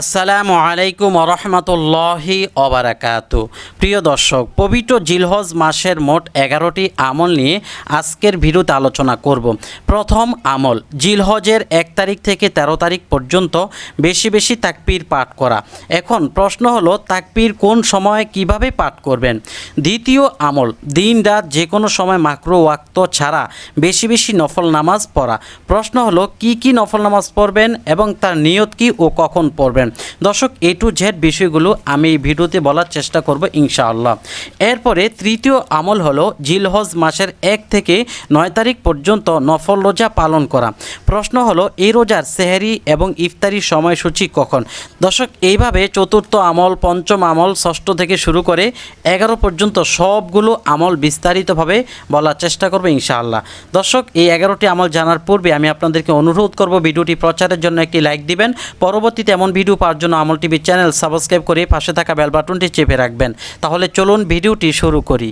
আসসালামু আলাইকুম রহমতুল্লাহি অবরাকাতু প্রিয় দর্শক, পবিত্র জিলহজ মাসের মোট এগারোটি আমল নিয়ে আজকের ভিডিওতে আলোচনা করব। প্রথম আমল, জিলহজের এক তারিখ থেকে ১৩ তারিখ পর্যন্ত বেশি বেশি তাকবীর পাঠ করা। এখন প্রশ্ন হলো, তাকবীর কোন সময়ে কীভাবে পাঠ করবেন? দ্বিতীয় আমল, দিন রাত যে কোনো সময় মাকরু ওয়াক্ত ছাড়া বেশি বেশি নফল নামাজ পড়া। প্রশ্ন হলো, কি কি নফল নামাজ পড়বেন এবং তার নিয়ত কি ও কখন পড়বেন? দর্শক এ টু জেড বিষয়গুলো আমি এই ভিডিওতে বলার চেষ্টা করব ইনশাআল্লাহ। এরপরে তৃতীয় আমল হলো জিলহজ মাসের এক থেকে নয় তারিখ পর্যন্ত নফল রোজা পালন করা। প্রশ্ন হলো, এই রোজার সেহেরি এবং ইফতারির সময়সূচি কখন? দর্শক, এইভাবে চতুর্থ আমল, পঞ্চম আমল, ষষ্ঠ থেকে শুরু করে এগারো পর্যন্ত সবগুলো আমল বিস্তারিতভাবে বলার চেষ্টা করব ইনশাআল্লাহ। দর্শক, এই এগারোটি আমল জানার পূর্বে আমি আপনাদেরকে অনুরোধ করব, ভিডিওটি প্রচারের জন্য একটি লাইক দিবেন। পরবর্তীতে এমন ভিডিও পাওয়ার জন্য আমল টিভি চ্যানেল সাবস্ক্রাইব করে পাশে থাকা বেল বাটনটি চেপে রাখবেন। তাহলে চলুন ভিডিওটি শুরু করি।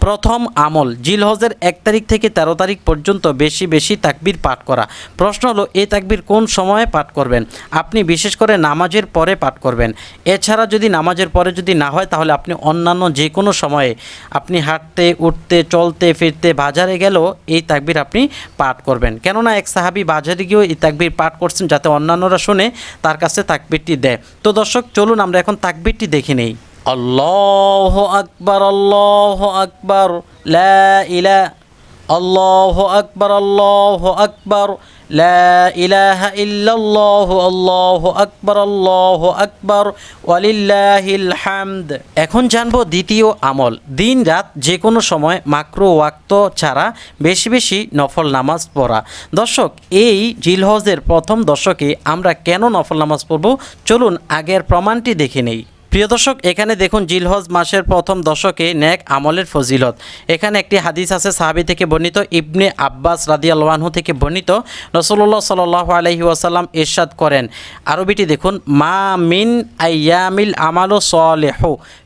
প্রথম আমল, জিলহজের এক তারিখ থেকে ১৩ তারিখ পর্যন্ত বেশি বেশি তাকবির পাঠ করা। প্রশ্ন হলো এই তাকবির কোন সময়ে পাঠ করবেন? আপনি বিশেষ করে নামাজের পরে পাঠ করবেন। এছাড়া যদি নামাজের পরে যদি না হয়, তাহলে আপনি অন্যান্য যে কোনো সময়ে আপনি হাঁটতে, উঠতে, চলতে, ফিরতে, বাজারে গেলেও এই তাকবির আপনি পাঠ করবেন। কেননা এক সাহাবি বাজারে গিয়েও এই তাকবির পাঠ করছেন যাতে অন্যান্যরা শুনে তার কাছে তাকবিরটি দেয়। তো দর্শক, চলুন আমরা এখন তাকবিরটি দেখে নেই। আল্লাহ আকবার, আল্লাহ আকবর ইলা, আল্লাহ আকবার আল্লাহ আকবার ইলাহা ইল্লাল্লাহু, আল্লাহু আকবার আল্লাহু আকবার, ওয়ালিল্লাহিল এখন জানব দ্বিতীয় আমল। দিন রাত যে কোনো সময় মাকরু ওয়াক্ত ছাড়া বেশি বেশি নফল নামাজ পড়া। দর্শক, এই জিলহজের প্রথম দশকে আমরা কেন নফল নামাজ পড়ব? চলুন আগের প্রমাণটি দেখে নেই। প্রিয় দর্শক, এখানে দেখুন জিলহজ মাসের প্রথম দশকে ন্যাক আমলের ফজিলত। এখানে একটি হাদিস আছে, সাহাবি থেকে বর্ণিত, ইবনে আব্বাস রাদি আল্লাহু থেকে বর্ণিত। রসল্লাহ সাল আলহি ওয়াসাল্লাম ইরশাদ করেন। আরবিটি দেখুন, মা মিন আয়ামিল আমালো সলেহ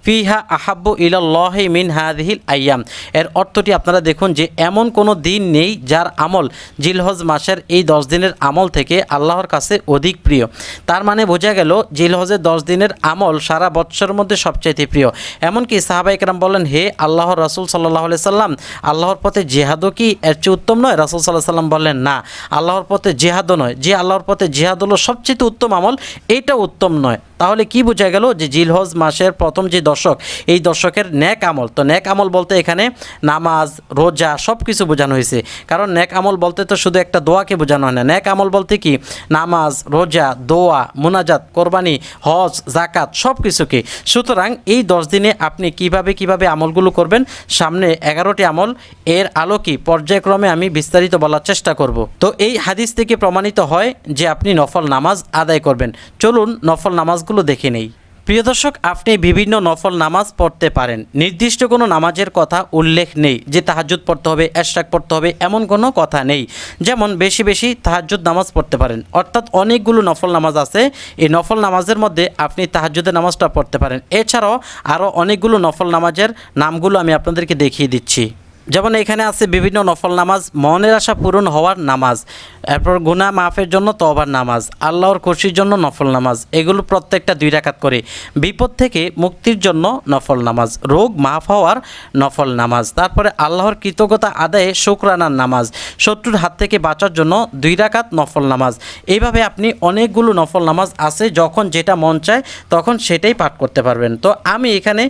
ফিহা আহাব্বু ইলাল্লাহ মিন হাদিহিল আয়াম এর অর্থটি আপনারা দেখুন যে, এমন কোনো দিন নেই যার আমল জিলহজ মাসের এই দশ দিনের আমল থেকে আল্লাহর কাছে অধিক প্রিয়। তার মানে বোঝা গেল, জিলহজের দশ দিনের আমল সারা বৎসরের মধ্যে সবচাইতে প্রিয়। এমনকি সাহাবা ইকরাম বলেন, হে আল্লাহর রাসুল সাল্লাহ সাল্লাম, আল্লাহর পথে জেহাদও কি এর চেয়ে উত্তম নয়? রাসুল সাল্লাহ সাল্লাম বললেন না, আল্লাহর পথে জেহাদও নয়। যে আল্লাহর পথে জেহাদ হলো সবচেয়ে উত্তম আমল এটা উত্তম নয়। তাহলে কি বোঝা গেল যে জিলহজ মাসের প্রথম যে দশক, এই দশকের ন্যাক আমল? তো ন্যাক আমল বলতে এখানে নামাজ, রোজা সব কিছু বোঝানো হয়েছে। কারণ ন্যাক আমল বলতে তো শুধু একটা দোয়াকে বোঝানো হয় না। ন্যাক আমল বলতে কি? নামাজ, রোজা, দোয়া, মুনাজাত, কোরবানি, হজ জাকাত সব কিছুকে সুতরাং এই দশ দিনে আপনি কীভাবে কীভাবে আমলগুলো করবেন? সামনে এগারোটি আমল। এর আলোকে পর্যায়ক্রমে আমি বিস্তারিত বলার চেষ্টা করব। তো এই হাদিস থেকে প্রমাণিত হয় যে আপনি নফল নামাজ আদায় করবেন। চলুন নফল নামাজগুলো দেখে নেই। প্রিয় দর্শক, আপনি বিভিন্ন নফল নামাজ পড়তে পারেন। নির্দিষ্ট কোনো নামাজের কথা উল্লেখ নেই যে তাহাজুদ পড়তে হবে, এশরাক পড়তে হবে, এমন কোনো কথা নেই। যেমন, বেশি বেশি তাহাজুদ নামাজ পড়তে পারেন। অর্থাৎ অনেকগুলো নফল নামাজ আছে। এই নফল নামাজের মধ্যে আপনি তাহাজুদের নামাজটা পড়তে পারেন। এছাড়াও আরও অনেকগুলো নফল নামাজের নামগুলো আমি আপনাদেরকে দেখিয়ে দিচ্ছি। যেমন এখানে আছে বিভিন্ন নফল নামাজ, মনের আশা পূরণ হওয়ার নামাজ, এরপর গুনাহ মাফের জন্য তবার নামাজ, আল্লাহর খুশির জন্য নফল নামাজ, এগুলো প্রত্যেকটা দুই রাকাত করে। বিপদ থেকে মুক্তির জন্য নফল নামাজ, রোগ মাফ হওয়ার নফল নামাজ, তারপরে আল্লাহর কৃতজ্ঞতা আদায়ে শুক্রানার নামাজ, শত্রুর হাত থেকে বাঁচার জন্য দুই রাকাত নফল নামাজ। এইভাবে আপনি অনেকগুলো নফল নামাজ আছে, যখন যেটা মন চায়, তখন সেটাই পাঠ করতে পারবেন। তো আমি এখানে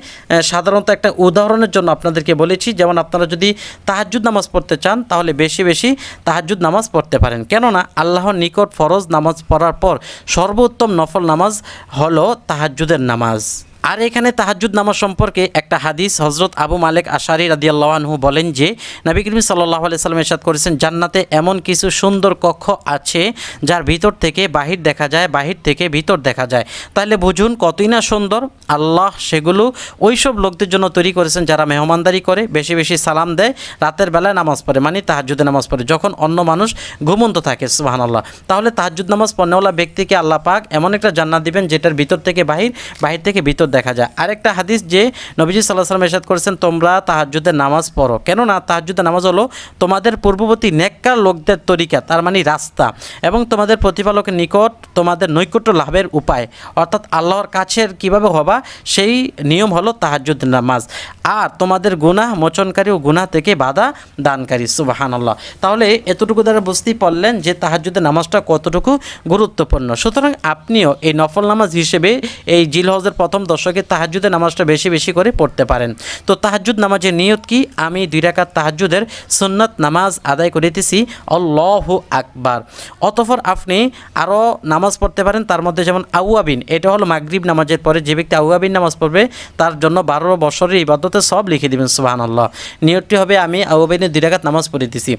সাধারণত একটা উদাহরণের জন্য আপনাদেরকে বলেছি, যেমন আপনারা যদি তাহাজ্জুদ নামাজ পড়তে চান, তাহলে বেশি বেশি তাহাজুদ নামাজ পড়তে পারেন। কেননা আল্লাহর নিকট ফরজ নামাজ পড়ার পর সর্বোত্তম নফল নামাজ হলো তাহাজুদের নামাজ। আর এখানে তাহাজ্জুদ নামাজ সম্পর্কে একটা হাদিস হজরত আবু মালেক আশারি রাদিয়াল্লাহু বলেন যে, নবী করিম সাল্লাহ সাল্লাম এরশাদ করেছেন, জান্নাতে এমন কিছু সুন্দর কক্ষ আছে যার ভিতর থেকে বাহির দেখা যায়, বাহির থেকে ভিতর দেখা যায়। তাহলে বুঝুন কতই না সুন্দর। আল্লাহ সেগুলো ওই সব লোকদের জন্য তৈরি করেছেন যারা মেহমানদারি করে, বেশি বেশি সালাম দেয়, রাতের বেলায় নামাজ পড়ে মানে তাহাজ্জুদে নামাজ পড়ে, যখন অন্য মানুষ ঘুমন্ত থাকে সুবাহান আল্লাহ তাহলে তাহাজ্জুদ নামাজ পড়নেওয়ালা ব্যক্তিকে আল্লাহ পাক এমন একটা জান্নাত দিবেন যেটার ভিতর থেকে বাহির বাহির থেকে ভিতর দেখা যায়। আরেকটা হাদিস যে নবীজি সাল্লাহ সাল্লাম এরশাদ করেছেন, তোমরা তাহাজ্জুদের নামাজ পড়ো। কেননা তাহাজ্জুদের নামাজ হলো তোমাদের পূর্ববর্তী নেককার লোকদের তরিকা, তার মানে রাস্তা, এবং তোমাদের প্রতিপালকের নিকট তোমাদের নৈকট্য লাভের উপায়। অর্থাৎ আল্লাহর কাছের কীভাবে হবা, সেই নিয়ম হলো তাহাজ্জুদের নামাজ। আর তোমাদের গুনাহ মোচনকারী ও গুনাহ থেকে বাধা দানকারী সুবাহান আল্লাহ তাহলে এতটুকু দ্বারা বুঝতেই পারলেন যে তাহাজ্জুদের নামাজটা কতটুকু গুরুত্বপূর্ণ। সুতরাং আপনিও এই নফল নামাজ হিসেবে এই জিলহজের প্রথম দশকে তাহাজ্জুদের নামাজটা বেশি বেশি করে পড়তে পারেন। তো তাহাজ্জুদ নামাজের নিয়ত কি? আমি দুই রাকাত তাহাজ্জুদের সুন্নাত নামাজ আদায় করিতেছি। অল্লাহ আকবার। অতঃপর আপনি আরও নামাজ পড়তে পারেন, তার মধ্যে যেমন আউয়াবিন, এটা হলো মাগরিব নামাজের পরে যে ব্যক্তি আউয়াবিন নামাজ পড়বে, তার জন্য বারো বছরের ইবাদতে সব লিখে দিবেন সুবাহান আল্লাহ নিয়তটি হবে, আমি আউয়াবিনের দুই রাকাত নামাজ পড়িতেছি।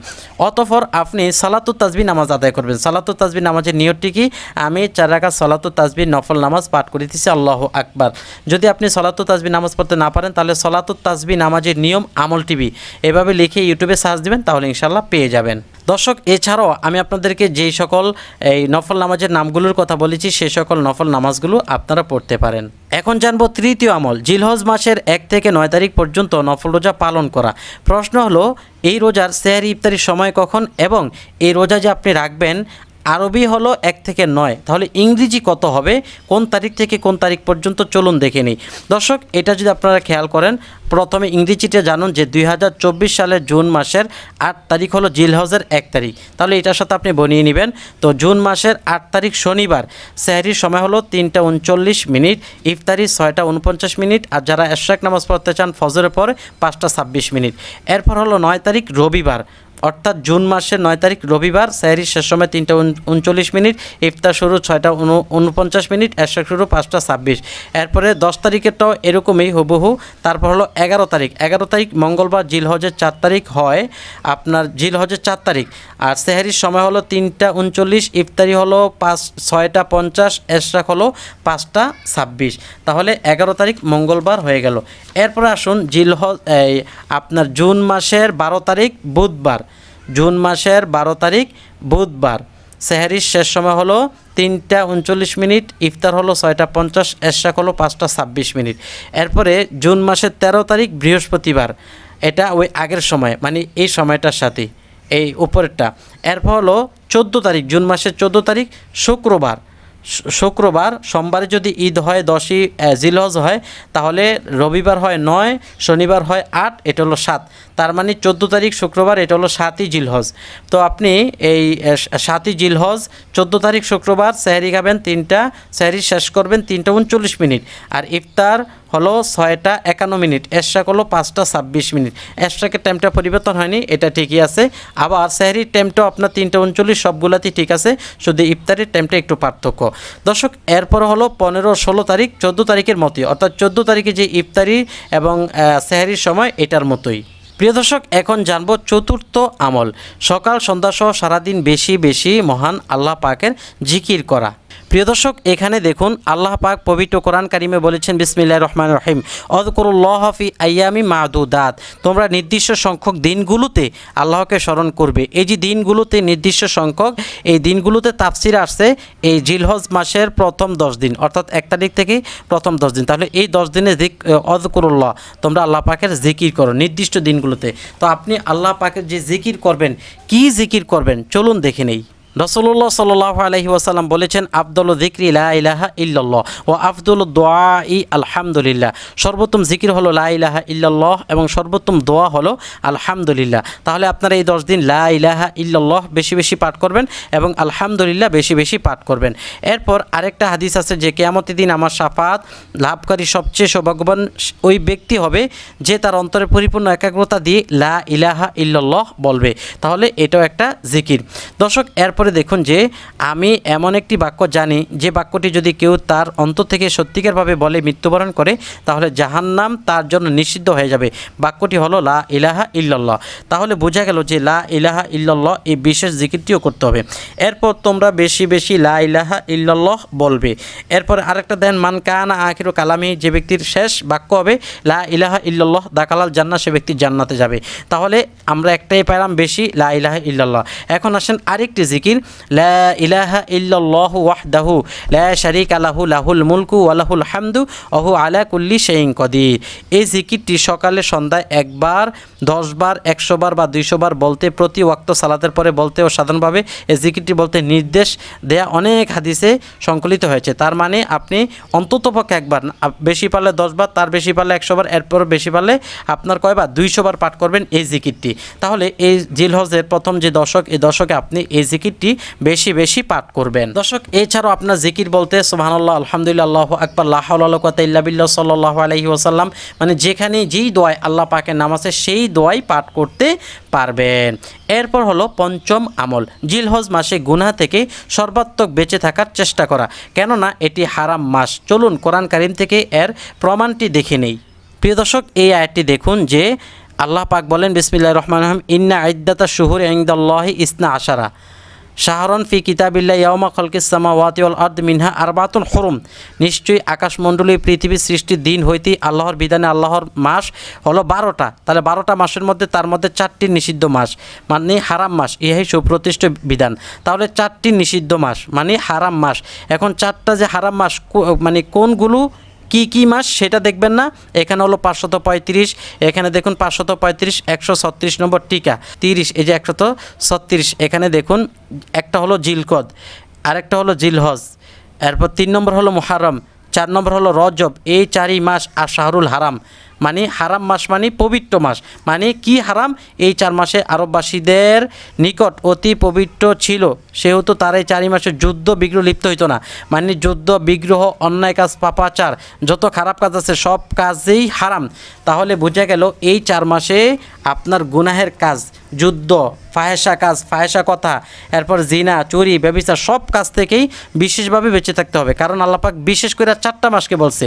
অতঃপর আপনি সালাতুত তাজবি নামাজ আদায় করবেন। সালাতুত তাজবি নামাজের নিয়তটি কি? আমি চার রাকাত সালাতুত তাজবি নফল নামাজ পাঠ করিতেছি, আল্লাহ আকবার। যদি আপনি সলাতুত তাজবি নামাজ পড়তে না পারেন, তাহলে সলাতুত তাজবি নামাজের নিয়ম আমল টিভি এভাবে লিখে ইউটিউবে সার্চ দিবেন, তাহলে ইনশাল্লাহ পেয়ে যাবেন। দর্শক, এছাড়াও আমি আপনাদেরকে যেই সকল, এই নফল নামাজের নামগুলোর কথা বলেছি সেই সকল নফল নামাজগুলো আপনারা পড়তে পারেন। এখন জানব তৃতীয় আমল, জিলহজ মাসের এক থেকে নয় তারিখ পর্যন্ত নফল রোজা পালন করা। প্রশ্ন হলো, এই রোজার সেহারি ইফতারির সময় কখন এবং এই রোজা যে আপনি রাখবেন আরবি হলো এক থেকে নয়। তাহলে ইংরেজি কত হবে? কোন তারিখ থেকে কোন তারিখ পর্যন্ত? চলুন দেখে নিই। দর্শক, এটা যদি আপনারা খেয়াল করেন, প্রথমে ইংরেজিটা জানুন যে দুই হাজার চব্বিশ সালের জুন মাসের আট তারিখ হলো জিলহজের এক তারিখ। তাহলে এটার সাথে আপনি বনিয়ে নেবেন। তো জুন মাসের আট তারিখ শনিবার, সেহারির সময় হলো তিনটা উনচল্লিশ মিনিট, ইফতারি ছয়টা উনপঞ্চাশ মিনিট, আর যারা এশরাক নামাজ পড়তে চান, ফজরের পর পাঁচটা ছাব্বিশ মিনিট। এরপর হলো নয় তারিখ রবিবার। অর্থাৎ জুন মাসের নয় তারিখ রবিবার স্যারির শেষ সময় তিনটা উন- উনচল্লিশ মিনিট, ইফতার শুরু ছয়টা উন- উনপঞ্চাশ মিনিট এরশাক শুরু পাঁচটা ছাব্বিশ। এরপরে দশ তারিখেরটাও এরকমই হুবহু। তারপর হলো এগারো তারিখ। এগারো তারিখ মঙ্গলবার জিল হজের চার তারিখ হয় আপনার জিল হজের চার তারিখ। আর সেহারির সময় হলো তিনটা উনচল্লিশ, ইফতারি হলো পাঁচ, ছয়টা পঞ্চাশ, এশরাক হলো পাঁচটা ছাব্বিশ। তাহলে এগারো তারিখ মঙ্গলবার হয়ে গেল। এরপরে আসুন জিলহজ এই আপনার জুন মাসের বারো তারিখ বুধবার। জুন মাসের বারো তারিখ, বুধবার। সেহারির শেষ সময় হলো তিনটা উনচল্লিশ মিনিট, ইফতার হলো ছয়টা পঞ্চাশ, এরশাক হলো পাঁচটা ছাব্বিশ মিনিট। এরপরে জুন মাসের তেরো তারিখ, বৃহস্পতিবার। এটা ওই আগের সময় মানে এই সময়টার সাথে, এই উপরেরটা। এরপর হলো চোদ্দ তারিখ, জুন মাসের চোদ্দ তারিখ, শুক্রবার। শুক্রবার, সোমবারে যদি ঈদ হয় দশই জিলহজ হয়, তাহলে রবিবার হয় নয়, শনিবার হয় আট, এটা হলো সাত। তার মানে চোদ্দ তারিখ শুক্রবার, এটা হলো সাতই জিলহজ। তো আপনি এই সাতই জিলহজ, চোদ্দ তারিখ শুক্রবার স্যারি খাবেন তিনটা স্যারি শেষ করবেন তিনটা উনচল্লিশ মিনিট। আর ইফতার হলো ছয়টা একান্ন মিনিট এশরাক হলো পাঁচটা ছাব্বিশ মিনিট। এশরাকের টাইমটা পরিবর্তন হয়নি, এটা ঠিকই আছে। আবার স্যারির টাইমটাও আপনার তিনটা উনচল্লিশ, সবগুলাতেই ঠিক আছে, শুধু ইফতারের টাইমটা একটু পার্থক্য। দর্শক, এরপর হলো পনেরো, ষোলো তারিখ, চোদ্দ তারিখের মতোই, অর্থাৎ চোদ্দ তারিখে যে ইফতারি এবং স্যাহারির সময়, এটার মতোই। প্রিয় দর্শক, এখন জানব চতুর্থ আমল। সকাল সন্ধ্যা সহ সারাদিন বেশি বেশি মহান আল্লাহ পাকের জিকির করা। প্রিয় দর্শক, এখানে দেখুন, আল্লাহ পাক পবিত্র কোরআন কারিমে বলেছেন বিসমিল্লাহ রহমান রহিম অদকরুল্লাহ হাফি আয়ামি মাদুদাত। তোমরা নির্দিষ্ট সংখ্যক দিনগুলোতে আল্লাহকে স্মরণ করবে। এই যে দিনগুলোতে নির্দিষ্ট সংখ্যক, এই দিনগুলোতে তাফসির আসছে এই জিলহজ মাসের প্রথম দশ দিন, অর্থাৎ এক তারিখ থেকে প্রথম দশ দিন। তাহলে এই দশ দিনে জিক অদকরুল্লাহ তোমরা আল্লাহ পাকের জিকির করো নির্দিষ্ট দিনগুলোতে। তো আপনি আল্লাহ পাকের যে জিকির করবেন, কি জিকির করবেন, চলুন দেখে নেই। রসল্লাহ সাল্লাহ আলহি ওয়াসাল্লাম বলেছেন আব্দুল জিক্রি ইলাহা ইল্লাল্লাহ ও আব্দুল দোয়া ই আলহামদুলিল্লাহ। সর্বোত্তম জিকির হলো লা ইলাহা ইল্লাল্লাহ এবং সর্বোত্তম দোয়া হলো আলহামদুলিল্লাহ। তাহলে আপনারা এই দশ দিন লা ইলাহা ইল্লাল্লাহ বেশি বেশি পাঠ করবেন এবং আলহামদুলিল্লাহ বেশি বেশি পাঠ করবেন। এরপর আরেকটা হাদিস আছে যে কেয়ামতের দিন আমার সাফাত লাভকারী সবচেয়ে সৌভাগ্যবান ওই ব্যক্তি হবে যে তার অন্তরে পরিপূর্ণ একাগ্রতা দিয়ে লা ইলাহা ইল্লাল্লাহ বলবে। তাহলে এটাও একটা জিকির দর্শক, এরপরে দেখুন যে, আমি এমন একটি বাক্য জানি, যে বাক্যটি যদি কেউ তার অন্তর থেকে সত্যিকারভাবে বলে মৃত্যুবরণ করে, তাহলে জাহান্নাম তার জন্য নিষিদ্ধ হয়ে যাবে। বাক্যটি হলো, লা ইলাহা ইল্লাল্লাহ। তাহলে বোঝা গেল যে, লা ইলাহা ইল্লাল্লাহ এই বিশেষ জিকিরটিও করতে হবে। এরপর তোমরা বেশি বেশি, লা ইলাহা ইল্লাল্লাহ বলবে। এরপর আরেকটা দেন, মান কানা আখিরু কালামি যে ব্যক্তির শেষ বাক্য হবে, লা ইলাহা ইল্লাল্লাহ দাকালাল জান্নাত সে ব্যক্তি জান্নাতে যাবে। তাহলে আমরা একটাই পাইলাম বেশি, লা ইলাহা ইল্লাল্লাহ এখন আসেন আরেকটি জিকির জিকির লা ইলাহা ইল্লাল্লাহু ওয়াহদাহু লা শারিকা লাহু, লাহুল মুলকু ওয়া লাহুল হামদু ওহু আলা কুল্লি শাইইন কদির। এই জিকিরটি সকালে, সন্ধ্যায় একবার দশ বার একশো বার বা দুইশো বার বলতে, প্রতি ওয়াক্ত সালাতের পরে বলতে ও সাধারণভাবে এই জিকিরটি বলতে নির্দেশ দেয়া অনেক হাদিসে সংকলিত হয়েছে। তার মানে আপনি অন্ততপক্ষে একবার বেশি পারলে দশ বার তার বেশি পারলে একশো বার এরপর বেশি পারলে আপনার কয়বার দুইশো বার পাঠ করবেন এই জিকিরটি। তাহলে এই জিলহজের প্রথম যে দশক, এই দশকে আপনি এই জিকিরটি বেশি বেশি পাঠ করবেন। দর্শক, এছাড়াও আপনার জিকির বলতে সুবহানাল্লাহ, আলহামদুলিল্লাহ আকবার লাহ ইল্লা বিল্লাহ সাল্লাহ আলহি ওসাল্লাম মানে যেখানে যেই দোয়ায় আল্লাহ পাকের নাম আছে, সেই দোয়াই পাঠ করতে পারবেন। এরপর হলো পঞ্চম আমল, জিলহজ মাসে গুনাহ থেকে সর্বাত্মক বেঁচে থাকার চেষ্টা করা। কেননা এটি হারাম মাস। চলুন কোরআন কারিম থেকে এর প্রমাণটি দেখে নেই। প্রিয় দর্শক, এই আয়টি দেখুন যে আল্লাহ পাক বলেন বিসমিল্লাহ রহমান রহিম, ইন্না আইদাতা শুহুর ইংদাল্লাহি ইসনা আশারা। শাহরন ফি কিতাবিল্লা ইয়ামা খলকিসামা ওয়াতিউল আর্দ মিনহা আরবাতুল হরুম। নিশ্চয়ই আকাশমণ্ডলী পৃথিবীর সৃষ্টির দিন হইতে আল্লাহর বিধানে আল্লাহর মাস হলো বারোটা। তাহলে বারোটা মাসের মধ্যে তার মধ্যে চারটি নিষিদ্ধ মাস মানে হারাম মাস, ইহাই সুপ্রতিষ্ঠ বিধান। তাহলে চারটি নিষিদ্ধ মাস মানে হারাম মাস। এখন চারটা যে হারাম মাস মানে কোনগুলো? কি কি মাস সেটা দেখবেন না। এখানে হলো পাঁচশত পঁয়ত্রিশ, এখানে দেখুন পাঁচশত পঁয়ত্রিশ, একশো ছত্রিশ নম্বর টিকা, তিরিশ, এই যে একশত ছত্রিশ, এখানে দেখুন একটা হলো জিলকদ, আরেকটা হলো জিলহজ, এরপর তিন নম্বর হলো মোহারম চার নম্বর হলো রজব, এই চারই মাস আর শাহরুল হারাম। মানে হারাম মাস মানে পবিত্র মাস। মানে কি হারাম? এই চার মাসে আরববাসীদের নিকট অতি পবিত্র ছিল। সেহেতু তার এই চারি মাসে যুদ্ধ বিগ্রহ লিপ্ত হইতো না। মানে যুদ্ধ, বিগ্রহ, অন্যায় কাজ, পাপাচার, যত খারাপ কাজ আছে সব কাজেই হারাম। তাহলে বোঝা গেল এই চার মাসে আপনার গুনাহের কাজ, যুদ্ধ ফাহেসা কাজ ফাহেসা কথা, এরপর জিনা, চুরি, ব্যবচার, সব কাজ থেকেই বিশেষভাবে বেঁচে থাকতে হবে। কারণ আল্লাপাক বিশেষ করে চারটা মাসকে বলছে,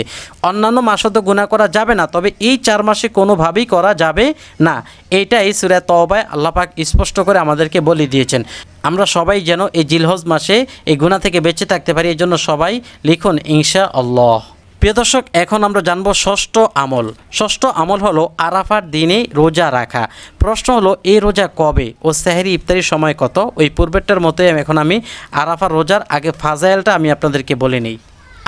অন্যান্য মাসও তো গুণা করা যাবে না, তবে এই চার মাসে কোনোভাবেই করা যাবে না। এইটাই সুরা তবায় আল্লাপাক স্পষ্ট করে আমাদেরকে বলে দিয়েছেন। আমরা সবাই যেন এই জিলহজ মাসে এই গুণা থেকে বেঁচে থাকতে পারি এই জন্য সবাই লিখুন ইনশা আল্লাহ প্রিয় দর্শক, এখন আমরা জানব ষষ্ঠ আমল। ষষ্ঠ আমল হলো আরাফার দিনে রোজা রাখা। প্রশ্ন হলো, এই রোজা কবে ও সেহেরি ইফতারির সময় কত? ওই পূর্বেরটার মতোই এখন আমি আরাফার রোজার আগে ফাজাইলটা আমি আপনাদেরকে বলে নিই।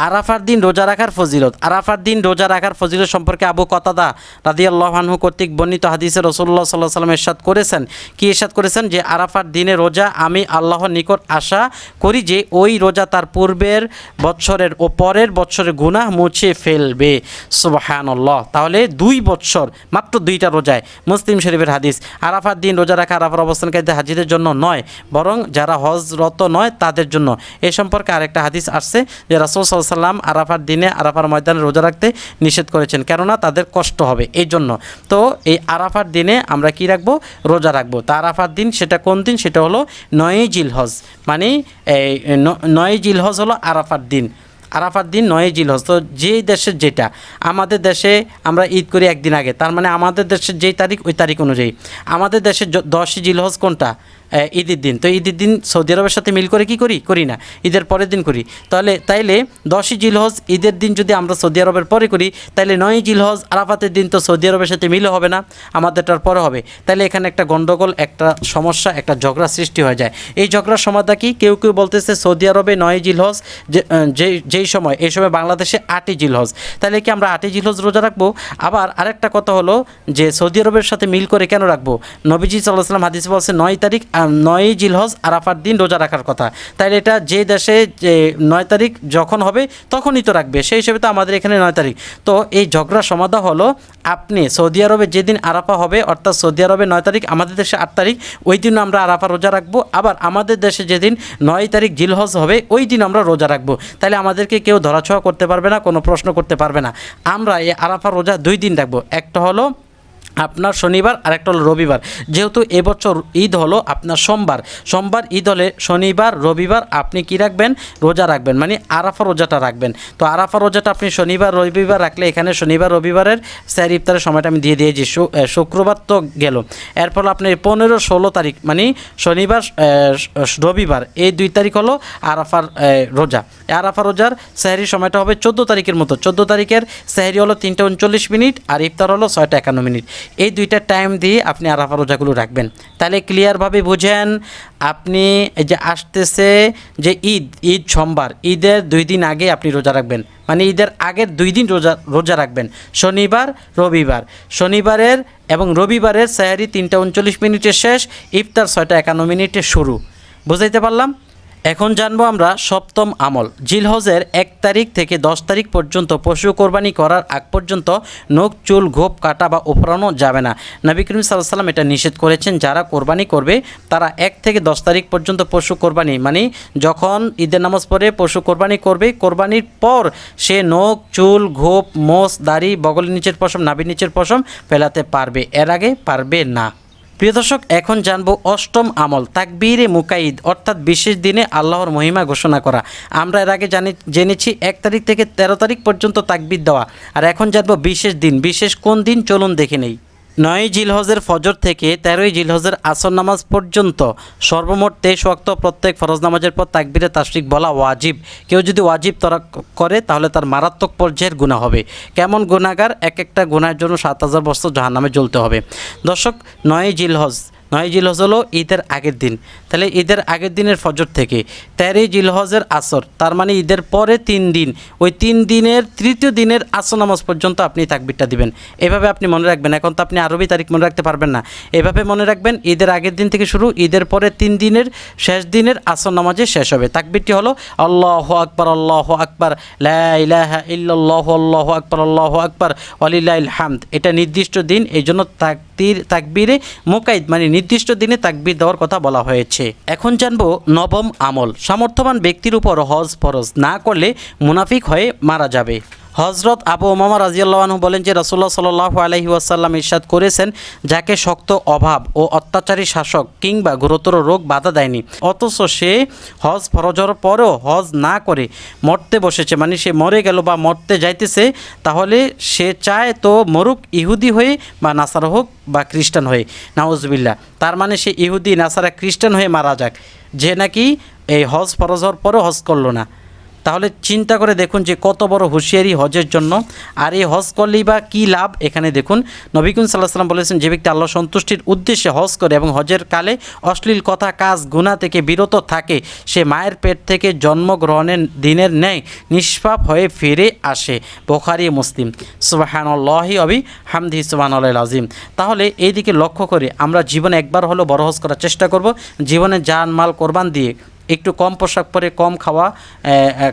আরাফার দিন রোজা রাখার ফজিলত। আরাফার দিন রোজা রাখার ফজিলত সম্পর্কে আবু কতাদা রাদি আল্লাহানহু কর্তৃক বর্ণিত হাদিসে রসুল্লাহ সাল্লাহ সাল্লাম এরশাদ করেছেন। কি এরশাদ করেছেন? যে আরাফার দিনে রোজা আমি আল্লাহর নিকট আশা করি যে ওই রোজা তার পূর্বের বৎসরের ও পরের বৎসরের গুনাহ মুছে ফেলবে। সুবাহানল্লাহ। তাহলে দুই বৎসর, মাত্র দুইটা রোজায় মুসলিম শরীফের হাদিস। আরাফার দিন রোজা রাখা আরাফার অবস্থানকারীদের হাজিদের জন্য নয়, বরং যারা হজরত নয় তাদের জন্য। এ সম্পর্কে আরেকটা হাদিস আসছে যে রাসুল সাল্লাম আরাফার দিনে আরাফার ময়দানে রোজা রাখতে নিষেধ করেছেন। কেননা তাদের কষ্ট হবে এই জন্য তো এই আরাফার দিনে আমরা কি রাখব? রোজা রাখব। তা আরাফার দিন সেটা কোন দিন? সেটা হলো নয় জিলহজ। মানে এই নয় জিলহজ হলো আরাফার দিন। আরাফার দিন নয় জিলহজ। তো যেই দেশের যেটা, আমাদের দেশে আমরা ঈদ করি একদিন আগে। তার মানে আমাদের দেশের যেই তারিখ, ওই তারিখ অনুযায়ী। আমাদের দেশে য- দশই জিলহজ কোনটা? ঈদের দিন। তো ঈদের দিন সৌদি আরবের সাথে মিল করে কি করি? করি না। ঈদের পরের দিন করি। তাহলে, তাইলে দশই জিলহজ ঈদের দিন যদি আমরা সৌদি আরবের পরে করি তাহলে নয় জিলহজ আরাফাতের দিন তো সৌদি আরবের সাথে মিলও হবে না, আমাদেরটার পরে হবে। তাহলে এখানে একটা গণ্ডগোল একটা সমস্যা, একটা ঝগড়া সৃষ্টি হয়ে যায়। এই ঝগড়ার সমাধা কি? কেউ কেউ বলতেছে সৌদি আরবে নয় জিলহজ, যে যেই সময়, এই সময় বাংলাদেশে আটই জিলহজ। তাহলে কি আমরা আটই জিলহজ রোজা রাখব? আবার আরেকটা কথা হলো যে সৌদি আরবের সাথে মিল করে কেন রাখব? নবীজি সাল্লাহ সাল্লাম হাদিস বলছে, নয় তারিখ আহ, নয় জিলহজ আরাফার দিন রোজা রাখার কথা। তাইলে এটা যে দেশে যে নয় তারিখ যখন হবে তখনই তো রাখবে। সেই হিসেবে তো আমাদের এখানে নয় তারিখ। তো এই ঝগড়া সমাধা হলো আপনি সৌদি আরবে যেদিন আরাফা হবে অর্থাৎ সৌদি আরবে নয় তারিখ আমাদের দেশে আট তারিখ ওই দিন আমরা আরাফা রোজা রাখব। আবার আমাদের দেশে যেদিন নয় তারিখ জিলহজ হবে ওই দিন আমরা রোজা রাখব। তাহলে আমাদেরকে কেউ ধরাছোঁয়া করতে পারবে না কোনো প্রশ্ন করতে পারবে না। আমরা এই আরাফা রোজা দুই দিন রাখব। একটা হলো আপনার শনিবার আর একটা হলো রবিবার। যেহেতু এবছর ঈদ হলো আপনার সোমবার। সোমবার ঈদ হলে শনিবার, রবিবার আপনি কি রাখবেন? রোজা রাখবেন। মানে আরাফা রোজাটা রাখবেন। তো আরাফা রোজাটা আপনি শনিবার, রবিবার রাখলে এখানে শনিবার, রবিবারের স্যার ইফতারের সময়টা আমি দিয়ে দিয়েছি। শুক্রবার তো গেল। এরপর আপনি পনেরো, ষোলো তারিখ মানে শনিবার রবিবার, এই দুই তারিখ হলো আরাফার রোজা। আরাফা রোজার সেহরির সময়টা হবে চোদ্দ তারিখের মতো। চোদ্দ তারিখের সেহরি হলো তিনটে উনচল্লিশ মিনিট আর ইফতার হলো ছয়টা একান্ন মিনিট। এই দুইটা টাইম দিয়ে আপনি আরাফা রোজাগুলো রাখবেন। তাহলে ক্লিয়ারভাবে বুঝেন, আপনি যে আসতেছে যে ঈদ ঈদ সোমবার, ঈদের দুই দিন আগে আপনি রোজা রাখবেন। মানে ঈদের আগের দুই দিন রোজা রোজা রাখবেন। শনিবার, রবিবার। শনিবারের এবং রবিবারের সায়ারি তিনটা উনচল্লিশ মিনিটে শেষ, ইফতার ছয়টা একান্ন মিনিটে শুরু। বুঝাইতে পারলাম? এখন জানব আমরা সপ্তম আমল। জিলহজের এক তারিখ থেকে দশ তারিখ পর্যন্ত পশু কোরবানি করার আগ পর্যন্ত নখ, চুল, ঘোপ, কাটা বা ওপরানো যাবে না। নবী করিম সাল্লাম এটা নিষেধ করেছেন, যারা কোরবানি করবে, তারা এক থেকে দশ তারিখ পর্যন্ত পশু কোরবানি। মানে যখন ঈদের নামাজ পরে পশু কোরবানি করবে, কোরবানির পর সে নখ, চুল, ঘোপ, মোষ, দাড়ি, বগলের নিচের পশম, নাভির নিচের পশম ফেলাতে পারবে। এর আগে পারবে না। প্রিয় দর্শক, এখন জানব অষ্টম আমল, তাকবীরে মুকাইদ অর্থাৎ বিশেষ দিনে আল্লাহর মহিমা ঘোষণা করা। আমরা এর আগে জানি, জেনেছি এক তারিখ থেকে তেরো তারিখ পর্যন্ত তাকবীর দেওয়া। আর এখন জানব বিশেষ দিন, বিশেষ কোন দিন চলুন দেখে নেই। নয় জিলহজের ফজর থেকে তেরোই জিলহজের আসর নামাজ পর্যন্ত সর্বমোট তেইশ ওয়াক্ত প্রত্যেক ফরজ নামাজের পর তাকবিরে তাশরিক বলা ওয়াজিব। কেউ যদি ওয়াজিব তরা করে, তাহলে তার মারাত্মক পর্যায়ের গুণা হবে। কেমন গুণাগার এক একটা গুণার জন্য সাত হাজার বছর জাহান্নামে জ্বলতে হবে। দর্শক, নয় জিলহজ নয় জিলহজ হলো ঈদের আগের দিন। তাহলে ঈদের আগের দিনের ফজর থেকে তেরোই জিলহজের আসর, তার মানে ঈদের পরে তিন দিন। ওই তিন দিনের তৃতীয় দিনের আসর নামাজ পর্যন্ত আপনি তাকবিরটা দিবেন। এভাবে আপনি মনে রাখবেন, এখন তো আপনি আরবি তারিখ মনে রাখতে পারবেন না। এভাবে মনে রাখবেন, ঈদের আগের দিন থেকে শুরু, ঈদের পরে তিন দিনের, শেষ দিনের আসর নামাজে শেষ হবে। তাকবিরটি হলো আল্লাহ আকবর আল্লাহ আকবর লাহা আল্লাহ আকবর আল্লাহ আকবর অলিল্লাহ হামদ। এটা নির্দিষ্ট দিন এই জন্য তাকতির, তাকবীরে মোকাইদ মানে নির্দিষ্ট দিনে তাকবির দেওয়ার কথা বলা হয়েছে। এখন জানব নবম আমল। সামর্থ্যবান ব্যক্তির উপর হজ ফরজ না করলে মুনাফিক হয়ে মারা যাবে। হজরত আবু ওমামা রাজিয়াল্লাহনু বলেন যে রসুল্লাহ সাল্লাহ আলহি ওয়াসাল্লাম ইরশাদ করেছেন, যাকে শক্ত অভাব ও অত্যাচারী শাসক কিংবা গুরুতর রোগ বাধা দেয়নি। অথচ সে হজ ফরজর পরেও হজ না করে মরতে বসেছে মানে সে মরে গেল বা মরতে যাইতেছে, তাহলে সে চায় তো মরুক ইহুদি হয়ে বা নাসারা হোক বা খ্রিস্টান হয়ে। নাউজবিল্লা তার মানে সে ইহুদি, নাসারা, খ্রিস্টান হয়ে মারা যাক। যে নাকি এই হজ ফরজ হওয়ার পরেও হজ করল না। তাহলে চিন্তা করে দেখুন যে কত বড় হুঁশিয়ারি হজের জন্য। আর এই হজ করলেই বা কী লাভ? এখানে দেখুন নবিকুন সাল্লাহ সাল্লাম বলেছেন, যে ব্যক্তি আল্লাহ সন্তুষ্টির উদ্দেশ্যে হজ করে এবং হজের কালে অশ্লীল কথা, কাজ গুণা থেকে বিরত থাকে, সে মায়ের পেট থেকে জন্মগ্রহণের দিনের ন্যায় নিষ্পাপ হয়ে ফিরে আসে। বোখারি, মুসলিম। সুবাহানল্লাহি অবি হামদি সুবাহ আজিম তাহলে এই দিকে লক্ষ্য করে আমরা জীবনে একবার হলো বড় হজ করার চেষ্টা করব। জীবনে জান মাল কোরবান দিয়ে একটু কম পোশাক পরে, কম খাওয়া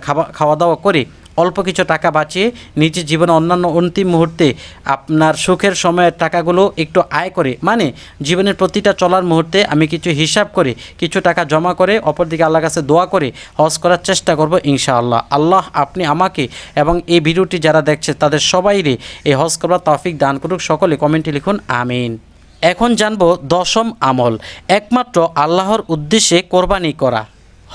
খাওয়া খাওয়া দাওয়া করে। অল্প কিছু টাকা বাঁচিয়ে নিজের জীবনে অন্যান্য অন্তিম মুহূর্তে আপনার সুখের সময়ের টাকাগুলো একটু আয় করে। মানে জীবনের প্রতিটা চলার মুহূর্তে আমি কিছু হিসাব করে, কিছু টাকা জমা করে, অপরদিকে আল্লাহর কাছে দোয়া করে, হজ করার চেষ্টা করব ইনশাআল্লাহ। আল্লাহ আপনি আমাকে এবং এই ভিডিওটি যারা দেখছে তাদের সবাইরে এই হজ করার তৌফিক দান করুক। সকলে কমেন্টে লিখুন, আমিন। এখন জানব দশম আমল, একমাত্র আল্লাহর উদ্দেশ্যে কোরবানি করা।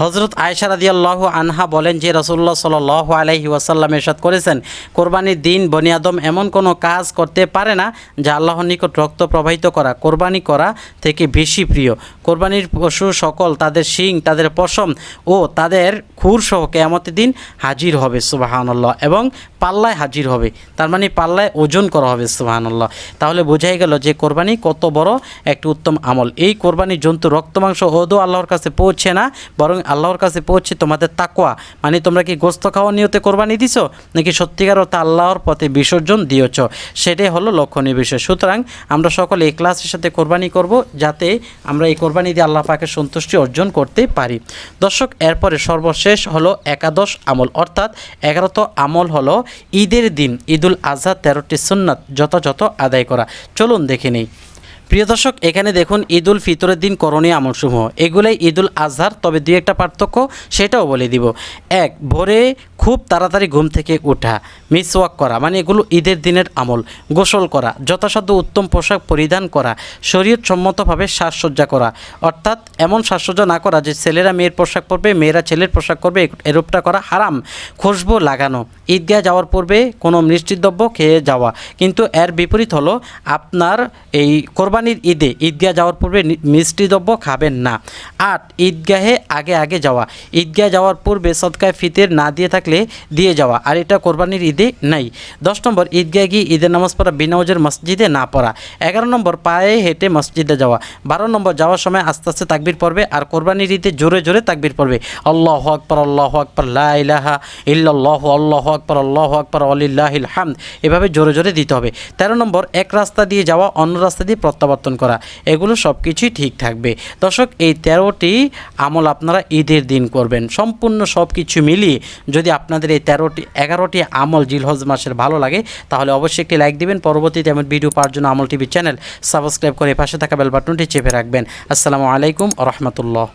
হজরত আয়সা রাদিয়াল্লাহ আনহা বলেন যে রসুল্লাহ সাল আলহি ওয়াসাল্লাম এরশাদ করেছেন, কোরবানির দিন বনিয়াদম এমন কোনো কাজ করতে পারে না যা আল্লাহর নিকট রক্ত প্রবাহিত করা, কোরবানি করা থেকে বেশি প্রিয়। কোরবানির পশু সকল তাদের শিং, তাদের পশম ও তাদের খুর সহ কেয়ামতের দিন হাজির হবে, সুবাহানল্লাহ। এবং পাল্লায় হাজির হবে। তার মানে পাল্লায় ওজন করা হবে, সুবাহানল্লাহ। তাহলে বোঝাই গেল যে কোরবানি কত বড় একটি উত্তম আমল। এই কোরবানির জন্তু রক্ত, মাংস ওদও আল্লাহর কাছে পৌঁছে না, বরং আল্লাহর কাছে পৌঁছে তোমাদের তাকোয়া মানে তোমরা কি গোস্ত খাওয়া নিয়তে কোরবানি দিছো, নাকি সত্যিকার অর্থে আল্লাহর পথে বিসর্জন দিয়েছ? সেটাই হলো লক্ষণীয় বিষয়। সুতরাং আমরা সকলে এই ক্লাসের সাথে কোরবানি করব, যাতে আমরা এই কোরবানি দিয়ে আল্লাহ পাকের সন্তুষ্টি অর্জন করতে পারি। দর্শক, এরপরে সর্বশেষ হলো একাদশ আমল। অর্থাৎ এগারোত আমল হলো ঈদের দিন, ঈদুল আজহা তেরোটি সুন্নাত যথাযথ আদায় করা। চলুন দেখে নেই। প্রিয় দর্শক, এখানে দেখুন ঈদুল ফিতরের দিন করণীয় আমলসমূহ। এগুলাই ঈদুল আজহার, তবে দুই একটা পার্থক্য সেটাও বলে দিব। এক, ভোরে খুব তাড়াতাড়ি ঘুম থেকে ওঠা মিসওয়াক করা মানে এগুলো ঈদের দিনের আমল, গোসল করা, যথাসাধ্য উত্তম পোশাক পরিধান করা শরীয়ত সম্মতভাবে সাজসজ্জা করা, অর্থাৎ এমন সাজসজ্জা না করা যে ছেলেরা মেয়ের পোশাক পরবে, মেয়েরা ছেলের পোশাক করবে, এরূপটা করা হারাম। খুশবু লাগানো, ঈদগাহ যাওয়ার পূর্বে কোনো মিষ্টিদ্রব্য খেয়ে যাওয়া, কিন্তু এর বিপরীত হলো আপনার এই কোরবানির ঈদে ঈদগাহ যাওয়ার পূর্বে মিষ্টিদ্রব্য খাবেন না। আট, ঈদগাহে আগে আগে যাওয়া, ঈদগাহ যাওয়ার পূর্বে সদকায় ফিতের না দিয়ে থাকলে দিয়ে যাওয়া, আর এটা কোরবানির ঈদে নাই। দশ নম্বর, ঈদগাহ গিয়ে ঈদের নামাজ পড়া বিনাউজের মসজিদে না পড়া। এগারো নম্বর, পায়ে হেঁটে মসজিদে যাওয়া। বারো নম্বর, যাওয়ার সময় আস্তে আস্তে তাকবির পড়বে, আর কোরবানির ঈদে জোরে জোরে তাকবির পড়বে। আল্লাহ আকবর আল্লাহ আকবর, লা ইলাহা ইল্লাল্লাহু, আল্লাহ আকবর আল্লাহ আকবর আলিল্লাহিল হামদ। এভাবে জোরে জোরে দিতে হবে। তেরো নম্বর, এক রাস্তা দিয়ে যাওয়া, অন্য রাস্তা দিয়ে প্রত্যাবর্তন করা। এগুলো সব কিছুই ঠিক থাকবে। দর্শক, এই তেরোটি আমল আপনারা ঈদের দিন করবেন। সম্পূর্ণ সব কিছু মিলিয়ে যদি আপনাদের এই তেরোটি, এগারোটি আমল জিলহজ মাসের ভালো লাগে, তাহলে অবশ্যই একটি লাইক দিবেন। পরবর্তীতে আমার ভিডিও পাওয়ার জন্য আমল টিভি চ্যানেল সাবস্ক্রাইব করে পাশে থাকা বেলবাটনটি চেপে রাখবেন। আসসালামু আলাইকুম রহমতুল্লাহ।